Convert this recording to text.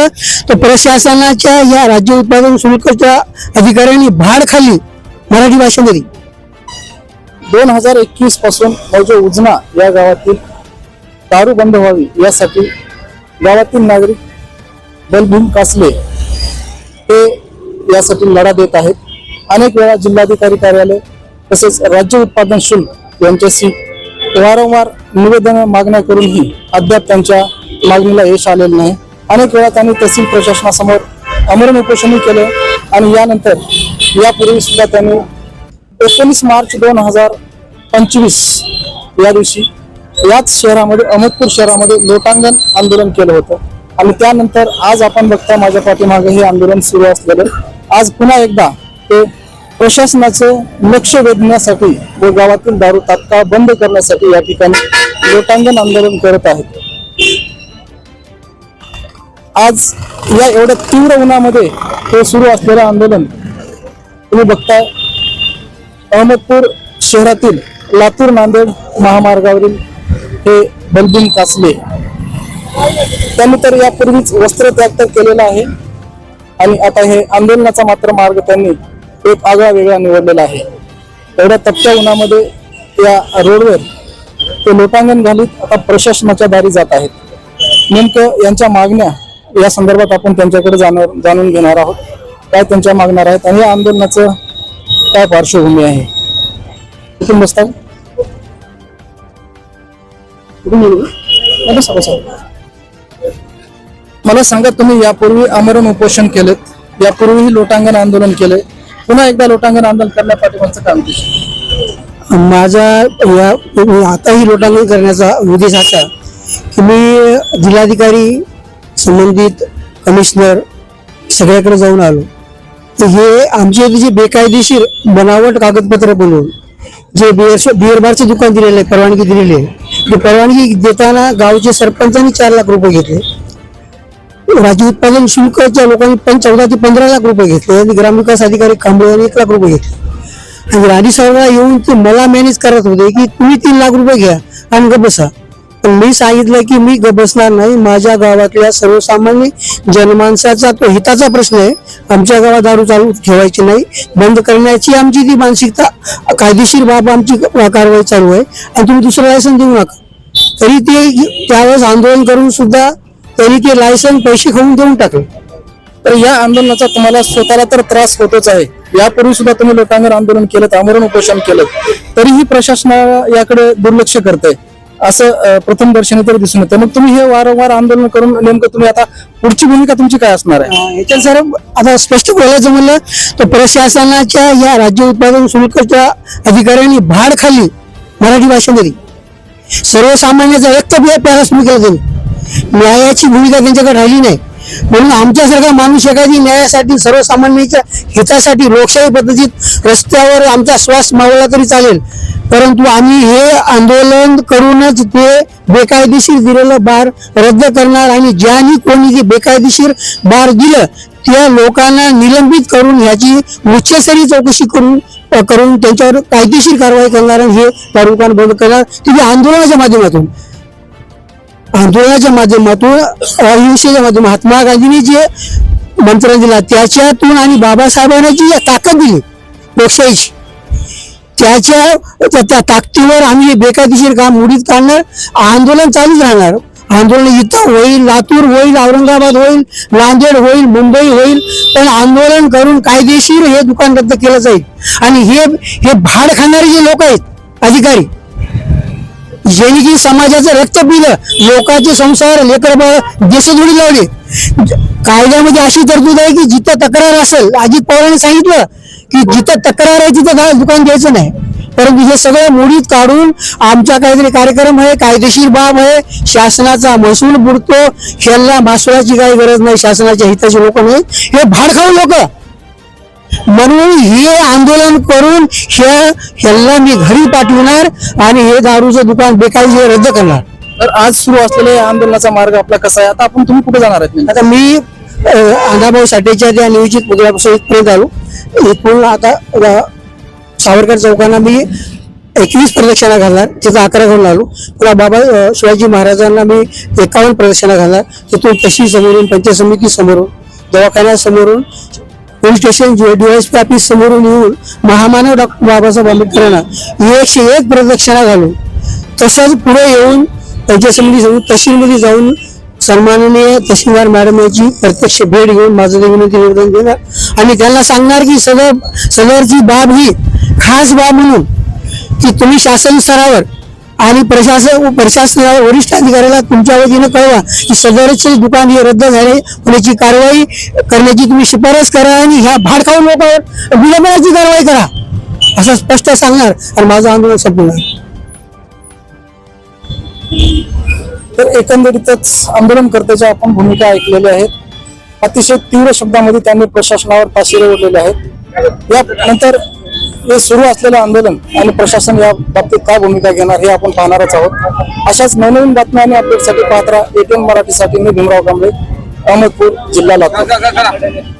केलं तर प्रशासनाच्या या राज्य उत्पादन शुल्कच्या अधिकाऱ्यांनी भाड खाली मराठी भाषेमध्ये. दोन हजार एकवीसपासून मौजे उजना या गावातील दारू बंद व्हावी यासाठी गावातील नागरिक बलभीम कासले हे यासाठी लढा देत आहेत. अनेक वेळा जिल्हाधिकारी कार्यालय तसेच राज्य उत्पादन शुल्क यांच्याशी वारंवार निवेदन मागण्या करूनही अद्याप त्यांच्या मागणीला यश आलेलं नाही. अनेक वेळा त्यांनी तहसील प्रशासनासमोर आमरण उपोषणही केले आणि यानंतर यापूर्वी सुद्धा त्यांनी एकोणीस मार्च दोन हजार पंचवीस या दिवशी याच शहरामध्ये अहमदपूर शहरामध्ये लोटांगण आंदोलन केलं होतं. आणि त्यानंतर आज आपण बघता माझ्या पाठीमागे हे आंदोलन सुरू असलेलं. आज पुन्हा एकदा ते प्रशासनाचं लक्ष वेधण्यासाठी व गावातील दारू तात्काळ बंद करण्यासाठी या ठिकाणी लोटांगण आंदोलन करत आहेत. आज या एवढ्या तीव्र उन्हामध्ये हे सुरू असलेलं आंदोलन तुम्ही बघताय. अहमदपूर शहरातील लातूर नांदेड महामार्गावरील हे बलबीन कासले त्यांनी तर यापूर्वीच वस्त्र त्याग तर केलेला आहे आणि आता हे आंदोलनाचा मात्र मार्ग त्यांनी एक आगळा वेगळा निवडलेला आहे. एवढ्या तपक्या उन्हामध्ये या रोडवर ते लोटांगण घालीत आता प्रशासनाच्या दारी जात आहेत. नेमकं यांच्या मागण्या या संदर्भात आपण त्यांच्याकडे जाणार जाणून घेणार आहोत. काय त्यांच्या मागणार आहेत आणि या आंदोलनाचं काय पार्श्वभूमी आहे? कुठून बसता मला सांगा तुम्ही यापूर्वी आमरण उपोषण केलेत यापूर्वीही लोटांगण आंदोलन केले पुन्हा एकदा लोटांगण आंदोलन करण्या काम उद्देश माझा या आताही लोटांगण करण्याचा उद्देश असा की मी जिल्हाधिकारी संबंधित कमिशनर सगळ्याकडे जाऊन आलो. तर हे आमचे जे बेकायदेशीर बनावट कागदपत्र बनवून जे बिअर बिअर बारचे दुकान दिलेलं आहे परवानगी दिलेली आहे ते परवानगी देताना गावचे सरपंचांनी चार लाख रुपये घेतले. राज्य उत्पादन शुल्कच्या लोकांनी पण चौदा ते पंधरा लाख रुपये घेतले आणि ग्रामविकास अधिकारी कांबळे यांनी एक लाख रुपये घेतले. आणि राणी साहेबला येऊन ते मला मॅनेज करत होते की तुम्ही तीन लाख रुपये घ्या आणि बसा. पण मी सांगितलं की मी ग बसणार नाही. माझ्या गावातल्या सर्वसामान्य जनमानसाचा तो हिताचा प्रश्न आहे. आमच्या गावात दारू चालू ठेवायची नाही. बंद करण्याची आमची ती मानसिकता कायदेशीर बाब आमची कारवाई चालू आहे. आणि तुम्ही दुसरं लायसन देऊ नका. तरी ते त्यावेळेस आंदोलन करून सुद्धा तरी ते लायसन पैसे खाऊन देऊन टाकले. तर या आंदोलनाचा तुम्हाला स्वतःला तर त्रास होतोच आहे. यापूर्वी सुद्धा तुम्ही लोकांवर आंदोलन केलं आमरण उपोषण केलं. तरीही प्रशासना याकडे दुर्लक्ष करतंय. असं प्रथम दर्शनी तरी दिसून येतं. मग तुम्ही हे वारंवार आंदोलन करून नेमकं तुम्ही आता पुढची भूमिका तुमची काय असणार आहे? याच्यात सर आता स्पष्ट बोलायचं म्हणलं तर प्रशासनाच्या या राज्य उत्पादन शुल्कच्या अधिकाऱ्यांनी भाड खाली मराठी भाषेमध्ये. सर्वसामान्याचा व्यक्त प्यारा सुरू केला त्यांनी न्यायाची भूमिका त्यांच्याकडे राहिली नाही. म्हणून आमच्यासारखा माणूस एखादी न्यायासाठी सर्वसामान्यांच्या हितासाठी लोकशाही पद्धतीत रस्त्यावर आमचा श्वास मावळला तरी चालेल. परंतु आम्ही हे आंदोलन करूनच ते बेकायदेशीर दिलेलं बार रद्द करणार आणि ज्यांनी कोणी जे बेकायदेशीर बार दिलं त्या लोकांना निलंबित करून ह्याची उच्चस्तरीय चौकशी करून करून त्यांच्यावर कायदेशीर कारवाई करणार आणि हे दारू दुकान बंद करणार. तिथे आंदोलनाच्या माध्यमातून आंदोलनाच्या माध्यमातून अहिंसेच्या माध्यमातून महात्मा गांधींनी जे मंत्र दिला त्याच्यातून आणि बाबासाहेबांना जी ताकद दिली लोकशाहीची त्याच्या त्या- त्या ताकदीवर आम्ही बेकायदेशीर काम उडीत काढणार. आंदोलन चालूच राहणार. आंदोलन इथं होईल लातूर होईल औरंगाबाद होईल नांदेड होईल मुंबई होईल पण आंदोलन करून कायदेशीर हे दुकान रद्द केलं जाईल. आणि हे हे भाड खाणारे जे लोक आहेत अधिकारी ज्यांनी जी समाजाचं रक्त पिलं लोकांचे संसार लेकर देशधुडी लावले. कायद्यामध्ये अशी तरतूद आहे की जिथं तक्रार असेल अजित पवारांनी सांगितलं की जिथं तक्रार आहे तिथं गा- दुकान द्यायचं नाही. परंतु हे सगळं मोडीत काढून आमचा काहीतरी कार्यक्रम आहे कायदेशीर बाब आहे शासनाचा महसूल बुडतो ह्याला मासुळाची काही गरज नाही शासनाच्या हिताचे लोक नाही हे भाडखाऊ लोक. म्हणून हे आंदोलन करून ह्या ह्याला मी घरी पाठवणार आणि हे दारूचं दुकान बेकायदेशीर रद्द करणार. तर आज सुरू असलेल्या या आंदोलनाचा मार्ग आपला कसा आहे? आता आपण तुम्ही कुठे जाणार आहेत? आता मी अण्णाभाऊ साठेच्या त्या नियोजित पुतळ्यापासून इथपर्यंत आलो. इथून आता सावरकर चौकांना मी एकवीस प्रदक्षिणा घालणार तिथं अकरा करून आलो. पुन्हा बाबा शिवाजी महाराजांना मी एकावन्न प्रदक्षिणा घालणार. तिथून तशी समोरून पंचायत समिती समोरून दवाखान्यासमोरून पोलीस स्टेशन डीएसपी ऑफिस समोरून येऊन महामानव डॉक्टर बाबासाहेब आंबेडकरांना एकशे एक प्रदक्षिणा घालून तसंच पुढे येऊन पंचायत समिती समोर तहसीलमध्ये जाऊन सन्माननीय तहसीलदार मॅडम यांची प्रत्यक्ष भेट घेऊन माझं विनंती निवेदन देणार. आणि त्यांना सांगणार की सदर सदरची बाब ही खास बाब म्हणून की तुम्ही शासन स्तरावर आणि प्रशासन प्रशासनावर वरिष्ठ अधिकाऱ्याला तुमच्या वतीनं कळवा की सदरचे दुकान हे रद्द झाले पुण्याची कारवाई करण्याची तुम्ही शिफारस करा आणि ह्या भाडखाऊ लोकांवर विलंबनाची कारवाई करा. असं स्पष्ट सांगणार आणि माझं आंदोलन संपणार तर एकंदरीतच आंदोलनकर्त्याच्या आपण भूमिका ऐकलेल्या आहेत. अतिशय तीव्र शब्दामध्ये त्यांनी प्रशासनावर ताशिरे ओढलेले आहेत. या नंतर हे सुरू असलेलं आंदोलन आणि प्रशासन या बाबतीत काय भूमिका घेणार हे आपण पाहणारच आहोत. अशाच नवनवीन बातम्या आणि अपडेटसाठी पाहत राहा. एटीएन मराठीसाठी मी भीमराव कांबळे अहमदपूर जिल्हा लातूर.